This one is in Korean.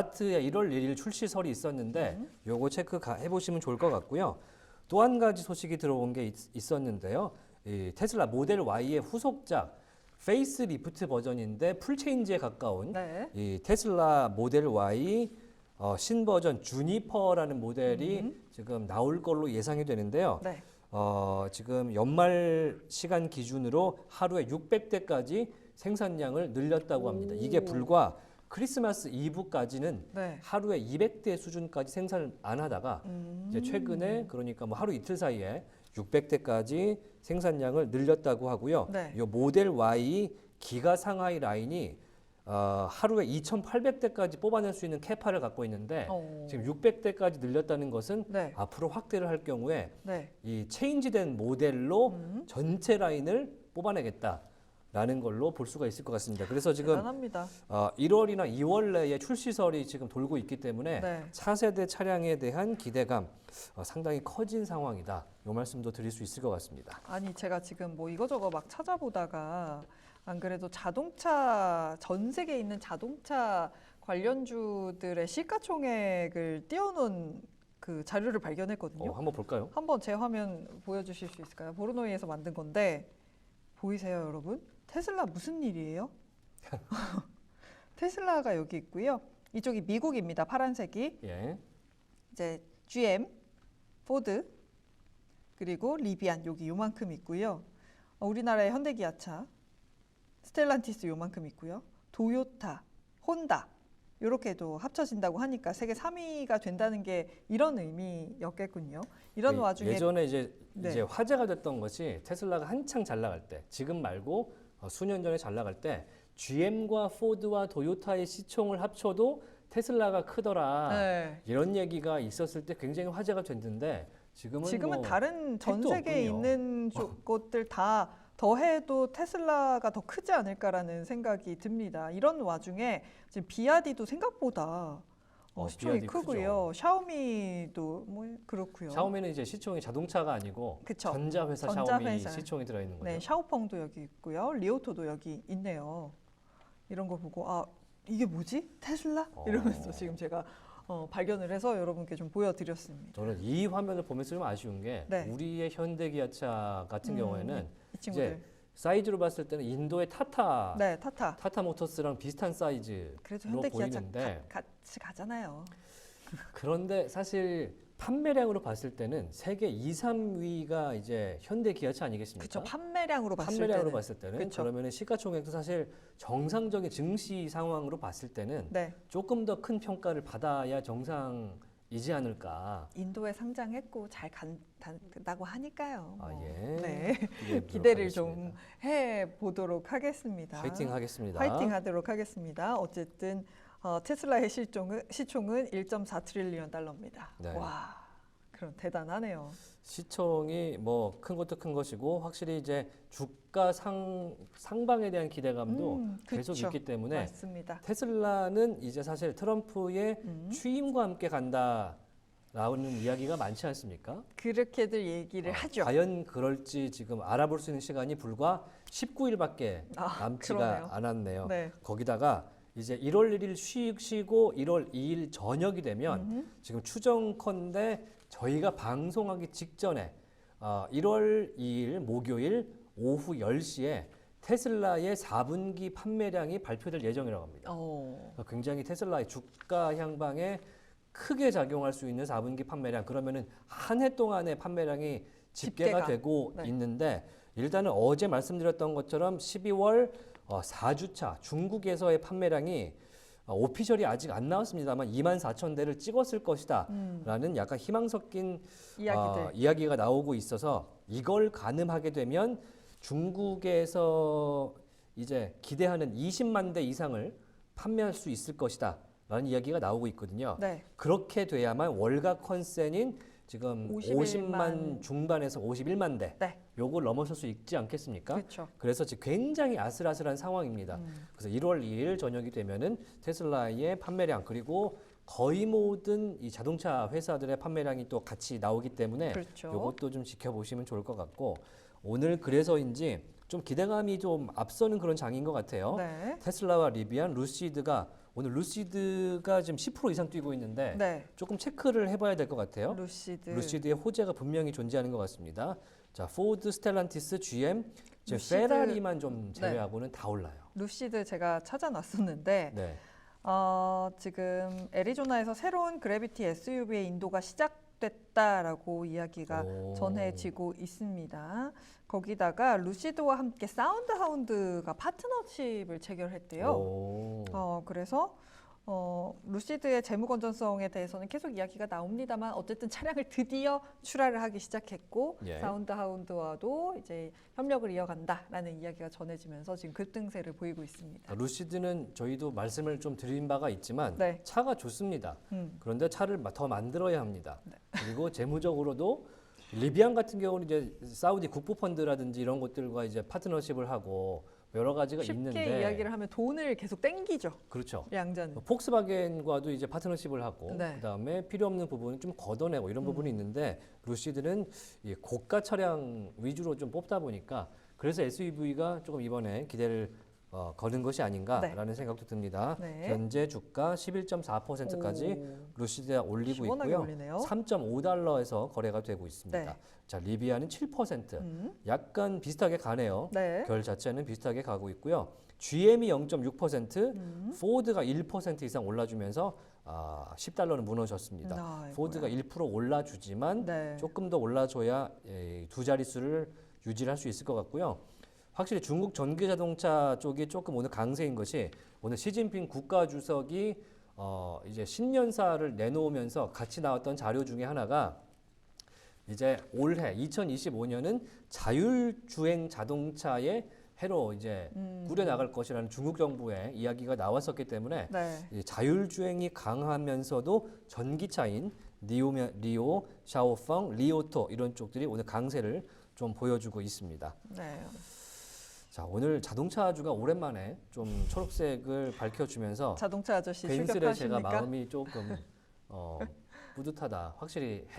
사트에 1월 1일 출시설이 있었는데 요거 체크 가- 해보시면 좋을 것 같고요. 또 한 가지 소식이 들어온 게 있, 었는데요 이 테슬라 모델 Y의 후속작 페이스 리프트 버전인데 풀체인지에 가까운 네. 이 테슬라 모델 Y 어, 신버전 주니퍼라는 모델이 음. 지금 나올 걸로 예상이 되는데요. 네. 어, 지금 연말 시간 기준으로 하루에 600대까지 생산량을 늘렸다고 합니다. 이게 오. 불과 크리스마스 이브까지는 네. 하루에 200대 수준까지 생산을 안 하다가 음. 이제 최근에 그러니까 뭐 하루 이틀 사이에 600대까지 생산량을 늘렸다고 하고요. 네. 이 모델 Y 기가 상하이 라인이 어, 하루에 2,800대까지 뽑아낼 수 있는 캐파를 갖고 있는데 어. 지금 600대까지 늘렸다는 것은 네. 앞으로 확대를 할 경우에 네. 이 체인지된 모델로 음. 전체 라인을 뽑아내겠다 라는 걸로 볼 수가 있을 것 같습니다. 그래서 지금 대단합니다. 어, 1월이나 2월 내에 출시설이 지금 돌고 있기 때문에 네. 차세대 차량에 대한 기대감 어, 상당히 커진 상황이다. 이 말씀도 드릴 수 있을 것 같습니다. 아니 제가 지금 뭐 이거저거 막 찾아보다가 안 그래도 자동차 전 세계에 있는 자동차 관련주들의 시가총액을 띄워놓은 그 자료를 발견했거든요. 어, 한번 볼까요? 한번 제 화면 보여주실 수 있을까요? 보르노이에서 만든 건데 보이세요, 여러분? 테슬라 무슨 일이에요? 테슬라가 여기 있고요. 이쪽이 미국입니다. 파란색이 예. 이제 GM, 포드 그리고 리비안 여기 요만큼 있고요. 어, 우리나라의 현대기아차, 스텔란티스 요만큼 있고요. 도요타, 혼다 이렇게도 합쳐진다고 하니까 세계 3위가 된다는 게 이런 의미였겠군요. 이런 예, 와중에 예전에 이제 네. 이제 화제가 됐던 것이 테슬라가 한창 잘 나갈 때, 지금 말고 어, 수년 전에 잘 나갈 때 GM과 포드와 도요타의 시총을 합쳐도 테슬라가 크더라. 네. 이런 얘기가 있었을 때 굉장히 화제가 됐는데 지금은 지금은 뭐 다른 전 세계에 없군요. 있는 조- 곳들 다 더해도 테슬라가 더 크지 않을까라는 생각이 듭니다. 이런 와중에 지금 비아디도 생각보다 어, 어, 시총이 크고요. 샤오미도 뭐 그렇고요. 샤오미는 이제 시총이 자동차가 아니고 그쵸. 전자회사, 샤오미 전자회사. 시총이 들어 있는 거죠. 네, 샤오펑도 여기 있고요. 리오토도 여기 있네요. 이런 걸 보고 아 이게 뭐지? 테슬라? 어. 이러면서 지금 제가 어, 발견을 해서 여러분께 좀 보여드렸습니다. 저는 이 화면을 보면서 좀 아쉬운 게 네. 우리의 현대 기아차 같은 음, 경우에는. 이제 사이즈로 봤을 때는 인도의 타타 네, 타타. 타타 모터스랑 비슷한 사이즈로 그래도 현대기아차 보이는데 가- 같이 가잖아요. 그런데 사실 판매량으로 봤을 때는 세계 2, 3위가 이제 현대 기아차 아니겠습니까? 그렇죠. 판매량으로 봤을 판매량으로 때는. 봤을 때는 그쵸. 그러면 시가총액도 사실 정상적인 증시 상황으로 봤을 때는 네, 조금 더 큰 평가를 받아야 정상 이지 않을까. 인도에 상장했고 잘 간다고 하니까요. 아 뭐. 예. 네, 기대를. 좀 해 보도록 하겠습니다. 화이팅 하겠습니다. 파이팅 하도록 하겠습니다. 어쨌든 어, 테슬라의 시총은, 시총은 1.4 트릴리언 달러입니다. 네. 와, 그럼 대단하네요. 시총이 뭐 큰 것도 큰 것이고 확실히 이제 주가 상 상방에 대한 기대감도 음, 계속 그쵸. 있기 때문에 맞습니다. 테슬라는 이제 사실 트럼프의 음. 취임과 함께 간다. 라는 이야기가 많지 않습니까? 그렇게들 얘기를 어, 하죠. 과연 그럴지 지금 알아볼 수 있는 시간이 불과 19일밖에 아, 남지가 그러네요. 않았네요. 네. 거기다가 이제 1월 1일 쉬, 쉬고 1월 2일 저녁이 되면 음흠. 지금 추정컨대 저희가 방송하기 직전에 어, 1월 2일 목요일 오후 10시에 테슬라의 4분기 판매량이 발표될 예정이라고 합니다. 어, 굉장히 테슬라의 주가 향방에 크게 작용할 수 있는 4분기 판매량 그러면은 한 해 동안의 판매량이 집계가, 집계가. 되고 네. 있는데 일단은 어제 말씀드렸던 것처럼 12월 어, 4주차 중국에서의 판매량이 어, 오피셜이 아직 안 나왔습니다만 2만 4천 대를 찍었을 것이다라는 약간 희망 섞인 음. 어, 이야기가 나오고 있어서 이걸 가늠하게 되면 중국에서 이제 기대하는 20만 대 이상을 판매할 수 있을 것이다. 라는 이야기가 나오고 있거든요. 네. 그렇게 돼야만 월가 컨센인 지금 51만 50만 중반에서 51만 대 네, 요걸 넘어설 수 있지 않겠습니까? 그렇죠. 그래서 지금 굉장히 아슬아슬한 상황입니다. 음. 그래서 1월 2일 저녁이 되면은 테슬라의 판매량 그리고 거의 모든 이 자동차 회사들의 판매량이 또 같이 나오기 때문에 그렇죠. 이것도 좀 지켜보시면 좋을 것 같고 오늘 그래서인지 좀 기대감이 좀 앞서는 그런 장인 것 같아요. 네. 테슬라와 리비안, 루시드가 오늘 루시드가 지금 10% 이상 뛰고 있는데 네. 조금 체크를 해봐야 될 것 같아요. 루시드. 루시드의 호재가 분명히 존재하는 것 같습니다. 자, 포드, 스텔란티스, GM, 이제 루시드- 페라리만 좀 제외하고는 다 올라요. 루시드 제가 찾아놨었는데 네. 어, 지금 애리조나에서 새로운 그래비티 SUV의 인도가 시작됐다라고 이야기가 오. 전해지고 있습니다. 거기다가 루시드와 함께 사운드 하운드가 파트너십을 체결했대요. 오. 어, 그래서 어, 루시드의 재무 건전성에 대해서는 계속 이야기가 나옵니다만 어쨌든 차량을 드디어 출하를 하기 시작했고 예. 사운드 하운드와도 이제 협력을 이어간다라는 이야기가 전해지면서 지금 급등세를 보이고 있습니다. 루시드는 저희도 말씀을 좀 드린 바가 있지만 네. 차가 좋습니다. 음. 그런데 차를 마- 더 만들어야 합니다. 네. 그리고 재무적으로도 리비안 같은 경우는 이제 사우디 국부 펀드라든지 이런 것들과 이제 파트너십을 하고 여러 가지가 쉽게 있는데 이야기를 하면 돈을 계속 땡기죠. 그렇죠. 양자는. 폭스바겐과도 이제 파트너십을 하고 네. 그다음에 필요 없는 부분은 좀 걷어내고 이런 부분이 음. 있는데 루시드는 이 고가 차량 위주로 좀 뽑다 보니까 그래서 SUV가 조금 이번에 기대를 어, 거는 것이 아닌가라는 생각도 듭니다. 네. 현재 주가 11.4%까지 루시드가 올리고 있고요. 올리네요. 3.5달러에서 거래가 되고 있습니다. 네. 자, 리비아는 7%. 음. 약간 비슷하게 가네요. 네. 결 자체는 비슷하게 가고 있고요. GM이 0.6%, 음. 포드가 1% 이상 올라주면서 아, 10달러는 무너졌습니다. 아이고야. 포드가 1% 올라주지만 네. 조금 더 올라줘야 예, 두 자릿수를 유지할 수 있을 것 같고요. 확실히 중국 전기 자동차 쪽이 조금 오늘 강세인 것이 오늘 시진핑 국가 주석이 어, 이제 신년사를 내놓으면서 같이 나왔던 자료 중에 하나가 이제 올해 2025년은 자율주행 자동차의 해로 이제 음. 꾸려 나갈 것이라는 중국 정부의 이야기가 나왔었기 때문에 네. 이 자율주행이 강하면서도 전기차인 리오, 리오, 샤오펑, 리오토 이런 쪽들이 오늘 강세를 좀 보여주고 있습니다. 네. 자 오늘 자동차주가 오랜만에 좀 초록색을 밝혀주면서 자동차 아저씨 괜스레 제가 출격하십니까? 마음이 조금 어, 뿌듯하다. 확실히